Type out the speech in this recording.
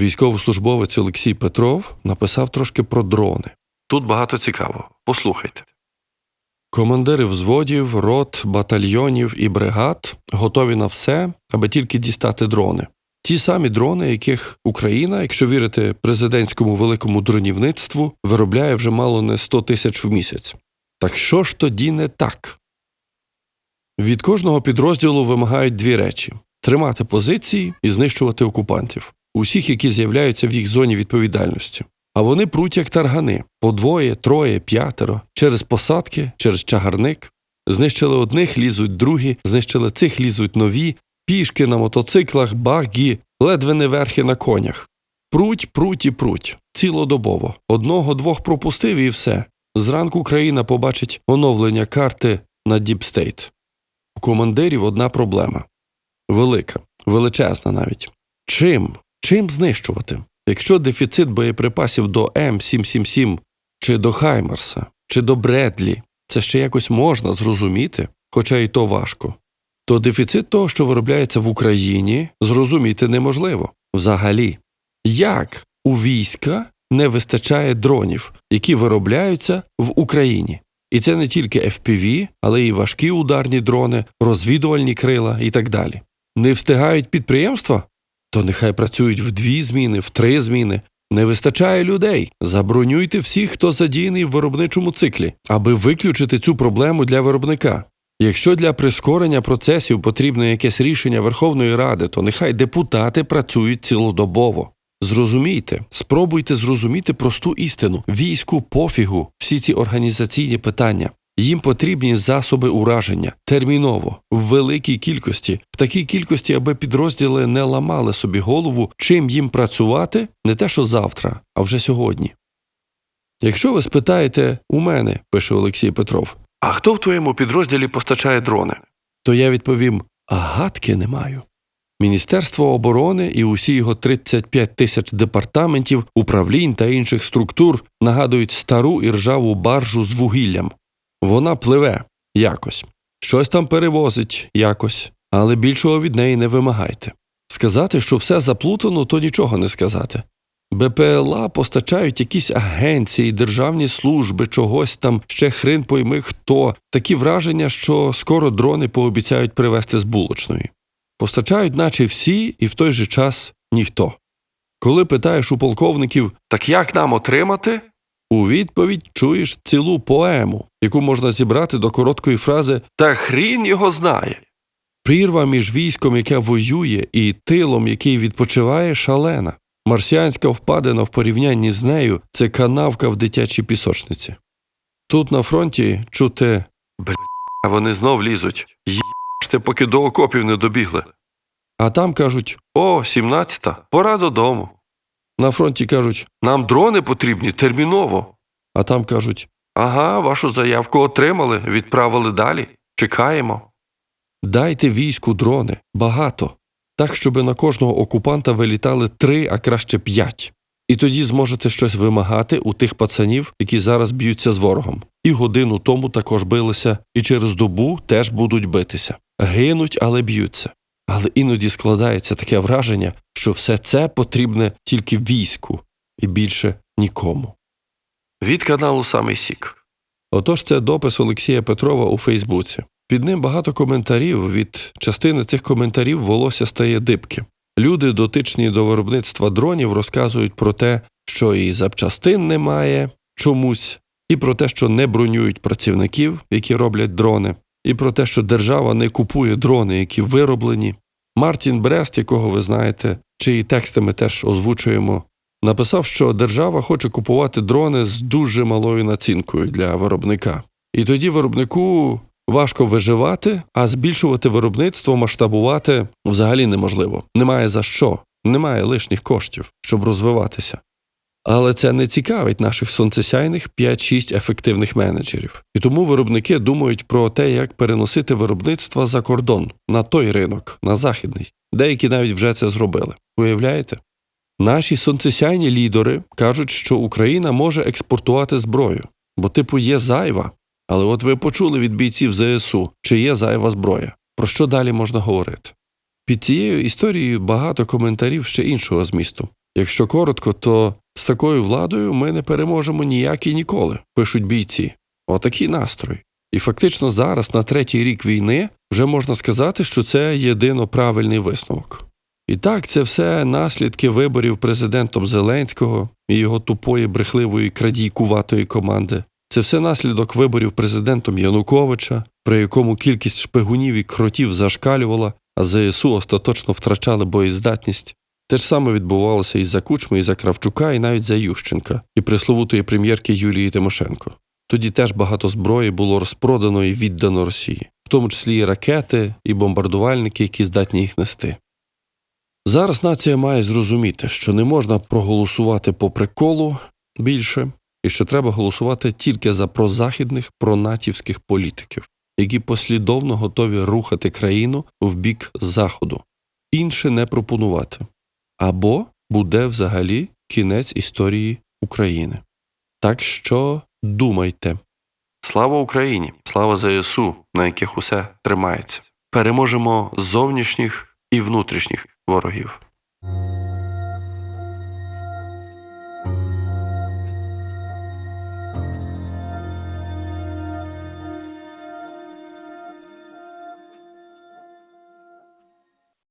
Військовослужбовець Олексій Петров написав трошки про дрони. Тут багато цікавого. Послухайте. Командири взводів, рот, батальйонів і бригад готові на все, аби тільки дістати дрони. Ті самі дрони, яких Україна, якщо вірити президентському великому дронівництву, виробляє вже мало не 100 тисяч в місяць. Так що ж тоді не так? Від кожного підрозділу вимагають дві речі: тримати позиції і знищувати окупантів, усіх, які з'являються в їх зоні відповідальності. А вони пруть як таргани по двоє, троє, п'ятеро, через посадки, через чагарник. Знищили одних, лізуть другі, знищили цих, лізуть нові, пішки на мотоциклах, багі, ледве не верхи на конях. Пруть, пруть і пруть, цілодобово. Одного-двох пропустив і все. Зранку країна побачить оновлення карти на Діпстейт. У командирів одна проблема велика, величезна навіть. Чим? Чим знищувати? Якщо дефіцит боєприпасів до М777 чи до Хаймерса, чи до Бредлі, це ще якось можна зрозуміти, хоча і то важко, то дефіцит того, що виробляється в Україні, зрозуміти неможливо взагалі. Як у війська не вистачає дронів, які виробляються в Україні? І це не тільки FPV, але й важкі ударні дрони, розвідувальні крила і так далі. Не встигають підприємства? То нехай працюють в дві зміни, в три зміни. Не вистачає людей. Забронюйте всіх, хто задіяний в виробничому циклі, аби виключити цю проблему для виробника. Якщо для прискорення процесів потрібно якесь рішення Верховної Ради, то нехай депутати працюють цілодобово. Зрозумійте, спробуйте зрозуміти просту істину війську пофігу всі ці організаційні питання. Їм потрібні засоби ураження терміново, в великій кількості, в такій кількості, аби підрозділи не ламали собі голову, чим їм працювати не те, що завтра, а вже сьогодні. Якщо ви спитаєте у мене, пише Олексій Петров, а хто в твоєму підрозділі постачає дрони? То я відповім: а гадки не маю. Міністерство оборони і усі його 35 тисяч департаментів, управлінь та інших структур нагадують стару і ржаву баржу з вугіллям. Вона пливе якось, щось там перевозить якось, але більшого від неї не вимагайте. Сказати, що все заплутано, то нічого не сказати. БПЛА постачають якісь агенції, державні служби, чогось там ще хрин пойми хто. Такі враження, що скоро дрони пообіцяють привезти з булочної. Постачають, наче всі, і в той же час ніхто. Коли питаєш у полковників, так як нам отримати? У відповідь чуєш цілу поему, яку можна зібрати до короткої фрази Та хрін його знає. Прірва між військом, яке воює, і тилом, який відпочиває, шалена. Марсіанська впадина в порівнянні з нею це канавка в дитячій пісочниці. Тут на фронті чути бля, вони знов лізуть. Їжте, поки до окопів не добігли. А там кажуть О, сімнадцята, пора додому. На фронті кажуть, нам дрони потрібні терміново. А там кажуть, ага, вашу заявку отримали, відправили далі. Чекаємо. Дайте війську дрони багато, так, щоб на кожного окупанта вилітали три, а краще п'ять. І тоді зможете щось вимагати у тих пацанів, які зараз б'ються з ворогом. І годину тому також билися, і через добу теж будуть битися. Гинуть, але б'ються. Але іноді складається таке враження, що все це потрібне тільки війську і більше нікому. Від каналу Самий Сік. Отож, це допис Олексія Петрова у Фейсбуці. Під ним багато коментарів. Від частини цих коментарів волосся стає дибки. Люди, дотичні до виробництва дронів, розказують про те, що і запчастин немає чомусь, і про те, що не бронюють працівників, які роблять дрони, і про те, що держава не купує дрони, які вироблені. Мартін Брест, якого ви знаєте, чиї тексти ми теж озвучуємо, написав, що держава хоче купувати дрони з дуже малою націнкою для виробника. І тоді виробнику важко виживати, а збільшувати виробництво, масштабувати взагалі неможливо. Немає за що, немає лишніх коштів, щоб розвиватися. Але це не цікавить наших сонцесяйних 5-6 ефективних менеджерів. І тому виробники думають про те, як переносити виробництво за кордон на той ринок, на західний. Деякі навіть вже це зробили. Уявляєте? Наші сонцесяйні лідери кажуть, що Україна може експортувати зброю, бо, типу, є зайва. Але от ви почули від бійців ЗСУ, чи є зайва зброя. Про що далі можна говорити? Під цією історією багато коментарів ще іншого змісту. Якщо коротко, то з такою владою ми не переможемо ніяк і ніколи, пишуть бійці. Отакий настрой. І фактично зараз, на третій рік війни, вже можна сказати, що це єдино правильний висновок. І так, це все наслідки виборів президентом Зеленського і його тупої, брехливої крадійкуватої команди. Це все наслідок виборів президентом Януковича, при якому кількість шпигунів і кротів зашкалювала, а ЗСУ остаточно втрачали боєздатність. Те ж саме відбувалося і за Кучми, і за Кравчука, і навіть за Ющенка, і пресловутої прем'єрки Юлії Тимошенко. Тоді теж багато зброї було розпродано і віддано Росії, в тому числі і ракети, і бомбардувальники, які здатні їх нести. Зараз нація має зрозуміти, що не можна проголосувати по приколу більше, і що треба голосувати тільки за прозахідних, пронатівських політиків, які послідовно готові рухати країну в бік заходу, інше не пропонувати. Або буде взагалі кінець історії України. Так що думайте. Слава Україні! Слава ЗСУ, на яких усе тримається. Переможемо зовнішніх і внутрішніх ворогів.